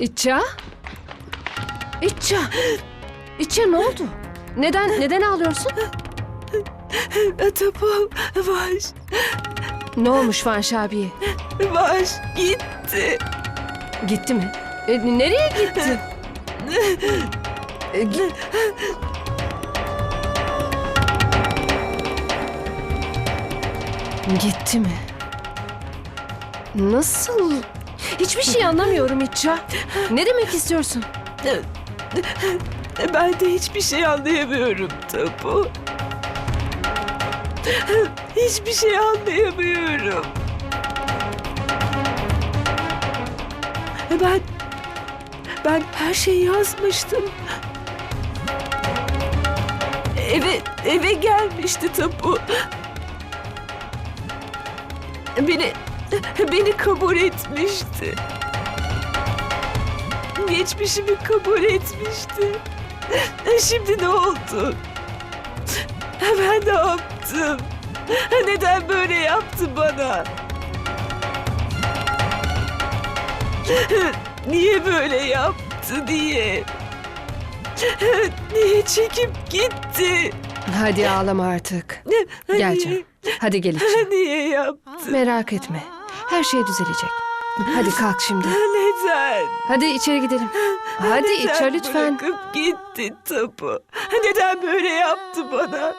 İtça? İtça? İtça ne oldu? Neden neden ağlıyorsun? Tapu Vaş, Ne olmuş Vanş abiye? Vaş gitti. Gitti mi? E, nereye gitti? E, gi- gitti mi? Nasıl? Hiçbir şey anlamıyorum İtça. Ne demek istiyorsun? Ben de hiçbir şey anlayamıyorum Tapu. Hiçbir şey anlayamıyorum. Ben ben her şeyi yazmıştım. Eve eve gelmişti Tapu. Beni beni kabul etmişti. Geçmişimi kabul etmişti. Şimdi ne oldu? Ben ne yaptım? Neden böyle yaptı bana? Niye böyle yaptı diye? Niye çekip gitti? Hadi ağlama artık. Geleceğim. Hadi gel İtça. Niye yaptı? Merak etme. Her şey düzelecek. Hadi kalk şimdi. Neden? Hadi içeri gidelim. Hadi Neden İtça lütfen. Bırakıp gitti tapu. Neden böyle yaptı bana?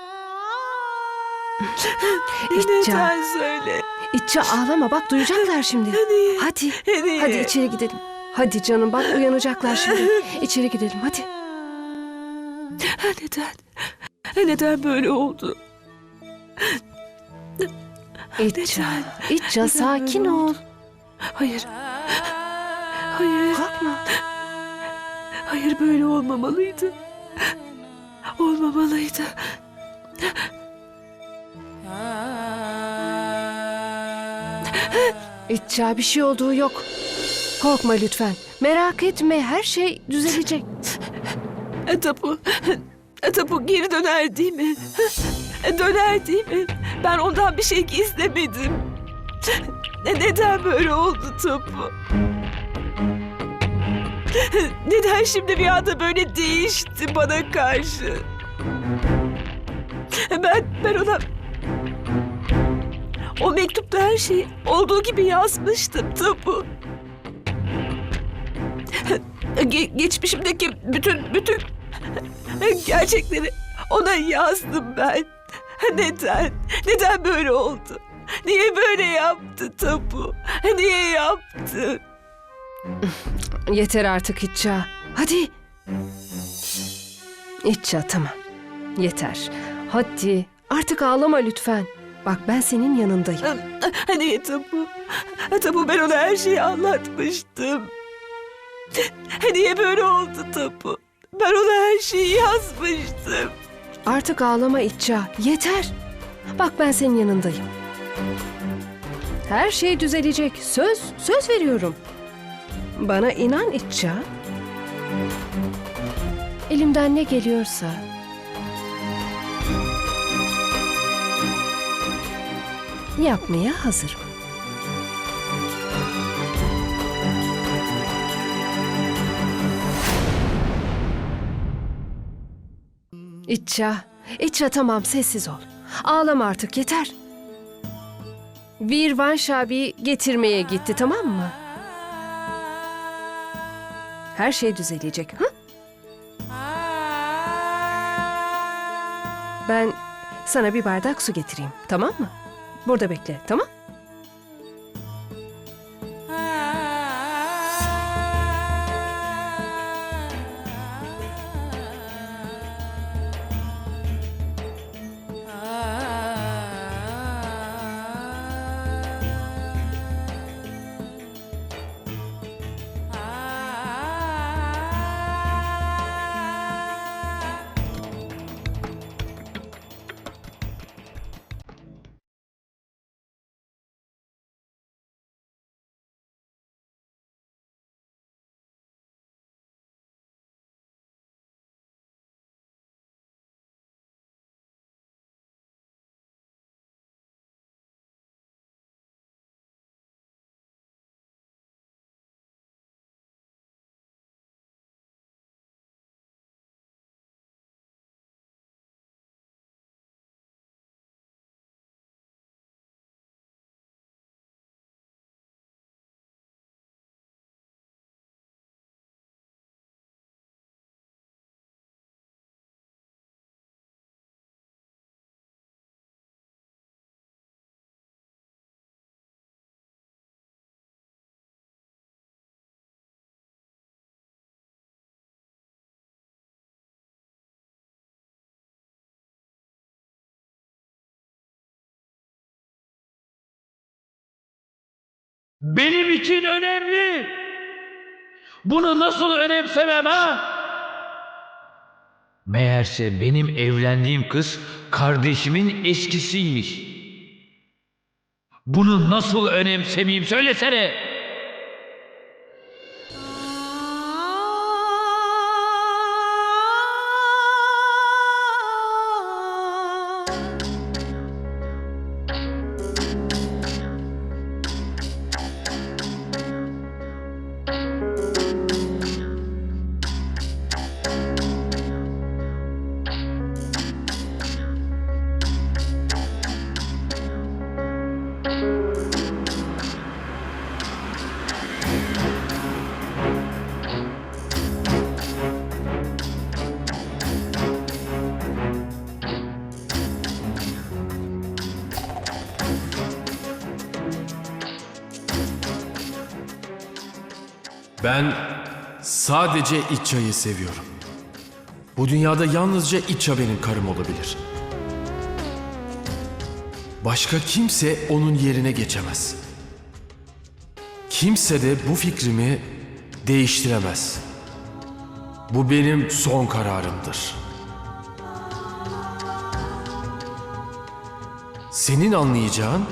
İtça. Neden söyle? İtça ağlama bak duyacaklar şimdi. Niye? Hadi. Niye? Hadi içeri gidelim. Hadi canım bak uyanacaklar şimdi. İçeri gidelim hadi. Neden? Neden böyle oldu? İtça. İtça sakin ol. Hayır. Hayır. Korkma. Hayır böyle olmamalıydı. Olmamalıydı. İtça bir şey olduğu yok. Korkma lütfen. Merak etme her şey düzelecek. Tapu. Tapu geri döner değil mi? Döner değil mi? Ben ondan bir şey gizlemedim. Neden böyle oldu Tapu? Neden şimdi bir anda böyle değişti bana karşı? Ben, ben ona... O mektupta her şeyi olduğu gibi yazmıştım Tapu. Ge- geçmişimdeki bütün bütün gerçekleri ona yazdım ben. Neden? Neden böyle oldu? Niye böyle yaptı Tapu? Niye yaptı? Yeter artık İtça. Hadi. İtça tamam. Yeter. Hadi. Artık ağlama lütfen. Bak ben senin yanındayım. Niye Tapu? Tapu ben ona her şeyi anlatmıştım. Niye böyle oldu Tapu? Ben ona her şeyi yazmıştım. Artık ağlama İtça. Yeter. Bak ben senin yanındayım. Her şey düzelecek. Söz, söz veriyorum. Bana inan İtça. Elimden ne geliyorsa yapmaya hazırım. İtça, İtça tamam sessiz ol. Ağlama artık yeter. Bir Vanş abi getirmeye gitti tamam mı? Her şey düzelecek. Ha? Ben sana bir bardak su getireyim tamam mı? Burada bekle tamam? Benim için önemli. Bunu nasıl önemsemem ha? Meğerse benim evlendiğim kız kardeşimin eskisiymiş. Bunu nasıl önemsemeyeyim söylesene. Ben sadece İça'yı seviyorum. Bu dünyada yalnızca İça benim karım olabilir. Başka kimse onun yerine geçemez. Kimse de bu fikrimi değiştiremez. Bu benim son kararımdır. Senin anlayacağın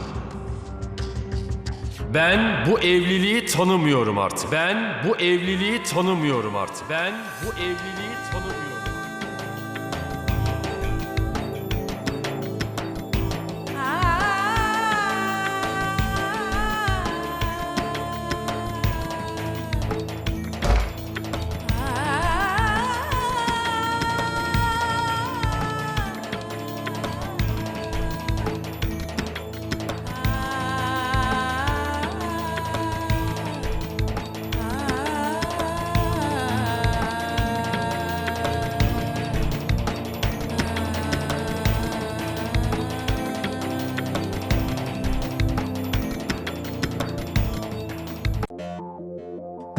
ben bu evliliği tanımıyorum artık. Ben bu evliliği tanımıyorum artık. Ben bu evliliği tanımıyorum.